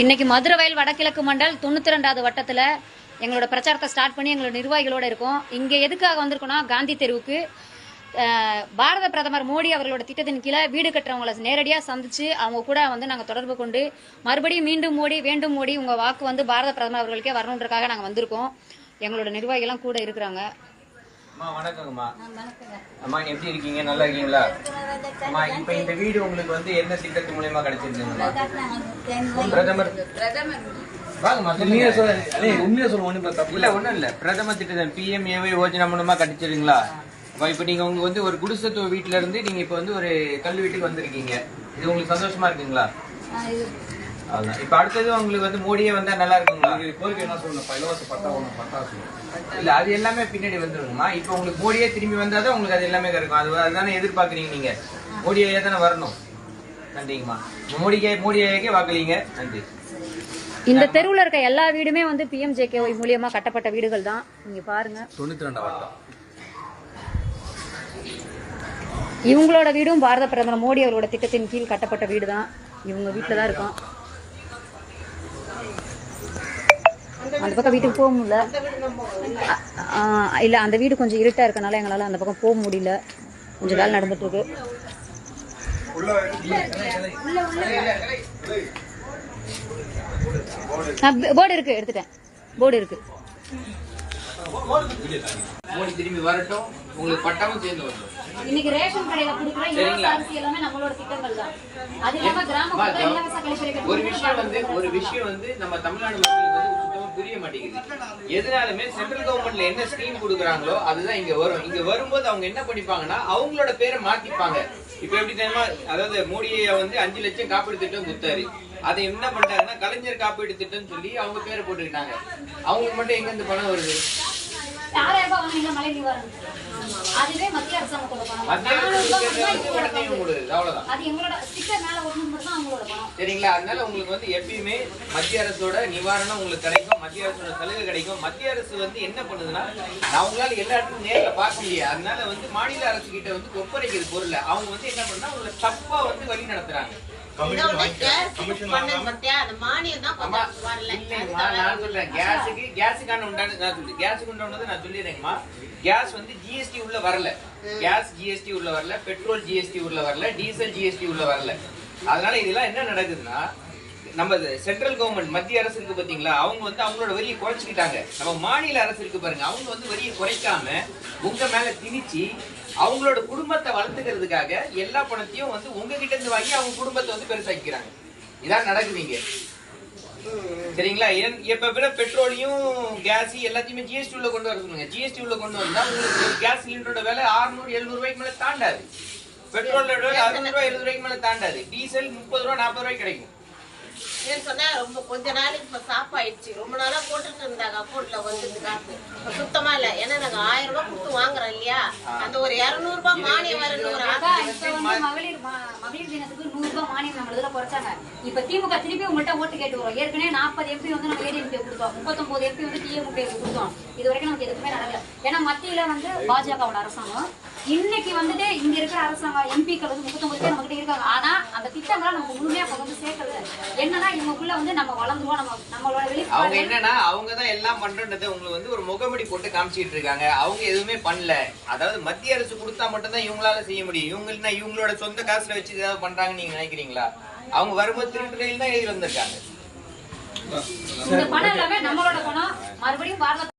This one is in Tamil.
இன்னைக்கு மதுரை வயல் வடகிழக்கு மண்டல் தொண்ணூத்தி ரெண்டாவது வட்டத்துல எங்களோட பிரச்சாரத்தை ஸ்டார்ட் பண்ணி எங்களோட நிர்வாகிகளோட இருக்கோம். இங்க எதுக்காக வந்திருக்கோம்னா காந்தி தெருவுக்கு. பாரத பிரதமர் மோடி அவர்களோட திட்டத்தின் கீழே வீடு கட்டுறவங்களை நேரடியாக சந்திச்சு அவங்க கூட வந்து நாங்கள் தொடர்பு கொண்டு மறுபடியும் மீண்டும் மோடி வேண்டும் மோடி உங்க வாக்கு வந்து பாரத பிரதமர் அவர்களுக்கே வரணுன்றக்காக நாங்கள் வந்திருக்கோம். எங்களோட நிர்வாகிகள்லாம் கூட இருக்கிறாங்க. அம்மா வணக்கங்கம்மா. அம்மா எப்படி இருக்கீங்க? நல்லா இருக்கீங்களா? அம்மா இப்ப இந்த வீடு உங்களுக்கு வந்து என்ன திட்டத்து மூலியமா கிடைச்சிருக்குங்கம்மா? பிரதமர். வாங்கம்மா உண்மையா சொல்லுங்க சொல்ல அண்ணே, உண்மையா சொல்ல ஒண்ணும் தப்பு இல்ல ஒண்ணும் இல்ல. பிரதம திட்டம் பிஎம்ஏவை யோஜனா மூலமா கிடைச்சிருங்களா? இப்ப நீங்க உங்க வந்து ஒரு குடிசத்துவ வீட்டுல இருந்து நீங்க இப்ப வந்து ஒரு கல் வீட்டுக்கு வந்திருக்கீங்க. இது உங்களுக்கு சந்தோஷமா இருக்குங்களா? அவ்வளவுதான் இப்ப அடுத்தது உங்களுக்கு வந்து மோடியே வந்தா நல்லா இருக்குங்களா? கோரிக்கை என்ன சொல்லணும் இலவச பட்டா ஒண்ணு பட்டா சொல்லணும் இல்ல அது எல்லாமே பின்னாடி வந்துருங்கம்மா இப்ப உங்களுக்கு மோடியே திரும்பி வந்தாதான் உங்களுக்கு அது எல்லாமே கிடைக்கும். அது அதுதானே எதிர்பார்க்கறீங்க நீங்க? மோடியே தானே வரணும். நன்றிங்கம்மா. மோடிக்கே மோடியே வாக்களிங்க. நன்றி. இந்த தெருவில் இருக்க எல்லா வீடுமே வந்து பிஎம்ஜேகேஒய் மூலியமா கட்டப்பட்ட வீடுகள் தான். நீங்க பாருங்க. ரெண்டாம் இவங்களோட வீடும் பாரத பிரதமர் மோடி அவர்களோட திட்டத்தின் கீழ் கட்டப்பட்ட வீடு தான். இவங்க வீட்டில் தான் இருக்கோம். அந்த பக்கம் வீட்டுக்கு போக முடியல. இல்ல அந்த வீடு கொஞ்சம் இருட்டா இருக்கனால எங்களால அந்த பக்கம் போக முடியல. கொஞ்சம் வேலை நடந்துட்டு இருக்கு போர்டு இருக்கு எடுத்துட்டேன். போர்டு இருக்கு. இன்னைக்கு ரேஷன் கடையில கொடுக்குற? அரிசி எல்லாமே நம்மளோட திட்டங்கள் தான். அது இல்லாம ஒரு விஷயம் வந்து ஒரு விஷயம் வந்து நம்ம தமிழ்நாடு மக்களுக்கு வந்து புரிய மாட்டேங்குது எதனாலுமே சென்ட்ரல் கவர்மெண்ட்ல என்ன ஸ்கீம் கொடுக்குறாங்களோ அதுதான் இங்க வரும். இங்க வரும்போது அவங்க என்ன பண்ணிப்பாங்கன்னா அவங்களோட பேரை மாத்திப்பாங்க. இப்ப எப்படி தெரியுமா? அதாவது மோடியை வந்து அஞ்சு லட்சம் காப்பீடு திட்டம் கொடுத்தாரு. அதை என்ன பண்ணிட்டாங்கன்னா கலைஞர் காப்பீடு திட்டம்னு சொல்லி அவங்க பேரை போட்டுக்கிட்டாங்க. அவங்களுக்கு மட்டும் எங்க இருந்து பணம் வருது மத்திய அரசாங்கத்தோட பணம். மத்திய அரசு நானூறு ரூபாய் கொடுக்கறத. வந்தா வந்து இவங்களோட உடனே பணம். கொடுக்குது அவ்வளவுதான் சரிங்களா? அதனால உங்களுக்கு வந்து எப்பயுமே மத்திய அரசோட நிவாரணம் உங்களுக்கு கிடைக்கும் மத்திய அரசோட சலுகை கிடைக்கும். மத்திய அரசு வந்து என்ன பண்ணுதுன்னா அவங்களால எல்லா இடத்துக்கும் நேர்ல பார்க்க முடியாது அதனால வந்து மாநில அரசு கிட்ட வந்து ஒப்படைக்கிறது பொருள் அவங்க வந்து என்ன பண்ணா உங்களை தப்பா வந்து வழி நடத்துறாங்க. கேஸ் வந்து ஜிஎஸ்டி உள்ள வரல. கேஸ் ஜிஎஸ்டி உள்ள வரல. பெட்ரோல் ஜிஎஸ்டி உள்ள வரல. டீசல் ஜிஎஸ்டி உள்ள வரல. அதனால இதெல்லாம் என்ன நடக்குதுன்னா நம்ம சென்ட்ரல் கவர்மெண்ட் மத்திய அரசு இருக்கு பாத்தீங்களா? அவங்க வந்து அவங்களோட வரியை குறைச்சிக்கிட்டாங்க. நம்ம மாநில அரசு இருக்கு பாருங்க. அவங்க வந்து வரியை குறைக்காம உங்க மேல திணிச்சு அவங்களோட குடும்பத்தை வளர்த்துக்கிறதுக்காக எல்லா பணத்தையும் வந்து உங்ககிட்ட இருந்து வாங்கி அவங்க குடும்பத்தை வந்து பெருசாக்கிறாங்க இதான் நடக்குதுங்க சரிங்களா? இப்ப விட பெட்ரோலையும் கேஸ் எல்லாத்தையுமே ஜிஎஸ்டி உள்ள கொண்டு வர சொல்லுங்க. ஜிஎஸ்டி உள்ள கொண்டு வந்தா உங்களுக்கு கேஸ் சிலிண்டரோட விலை 600 எழுநூறு ரூபாய்க்கு மேல தாண்டாது. பெட்ரோலோட விலை அறுபது ரூபாய் எழுபது ரூபாய்க்கு மேல தாண்டாது. டீசல் முப்பது ரூபா நாற்பது ரூபாய்க்கு கிடைக்கும். சொன்னா ரொம்ப கொஞ்ச நாளைக்கு இப்ப ஸ்டாப் ஆயிடுச்சு ரொம்ப நாளா போட்டுட்டு இருந்தாங்க அக்கௌண்ட்ல காசு. இப்ப சுத்தமா இல்ல. ஏன்னா நாங்க ஆயிரம் ரூபாய் கொடுத்து வாங்குறோம் இல்லையா? அந்த ஒரு இருநூறு ரூபாய் மானியம் வரணும் ஒரு மகளிர் மகளிர் தினத்துக்கு நூறு ரூபாய் மானியம் நம்ம இதுல குறைச்சாங்க. இப்ப திமுக திருப்பி உங்கள்ட்ட ஓட்டு கேட்டு வரும். ஏற்கனவே நாற்பது எம்பி வந்து நம்ம ஏடிஎம்கே கொடுத்தோம். முப்பத்தொன்பது எம்பி வந்து டிஎம்கே கொடுத்தோம். இது வரைக்கும் நமக்கு எதுவுமே நடக்கல. ஏன்னா மத்தியில வந்து பாஜகவோட அரசாங்கம் இன்னைக்கு வந்துட்டு இங்க இருக்கிற அரசாங்கம் எம்பிக்கள் வந்து முப்பத்தொன்பது பேர் நம்ம கிட்ட இருக்காங்க. ஆனா அந்த திட்டங்களை நமக்கு முழுமையா கொண்டு வந்து சேர்க்கல. என்னன்னா இவங்களுக்குள்ள வந்து நம்ம வளர்ந்துருவோம். நம்ம நம்மளோட அவங்க என்னன்னா அவங்க தான் எல்லாம் பண்றதை உங்களுக்கு வந்து ஒரு முகமடி போட்டு காமிச்சிட்டு இருக்காங்க. அவங்க எதுவுமே பண்ணல. அதாவது மத்திய அரசு கொடுத்தா மட்டும்தான் இவங்களால செய்ய முடியும். இவங்க இவங்களோட சொந்த காசுல வச்சு ஏதாவது பண்றாங்கன்னு நீங்க நினைக்கிறீங்களா? அவங்க வரும்போது திருட்டுறையில் தான் எழுதி வந்திருக்காங்க. இந்த பணம் எல்லாமே நம்மளோட பணம். மறுபடியும் பாரத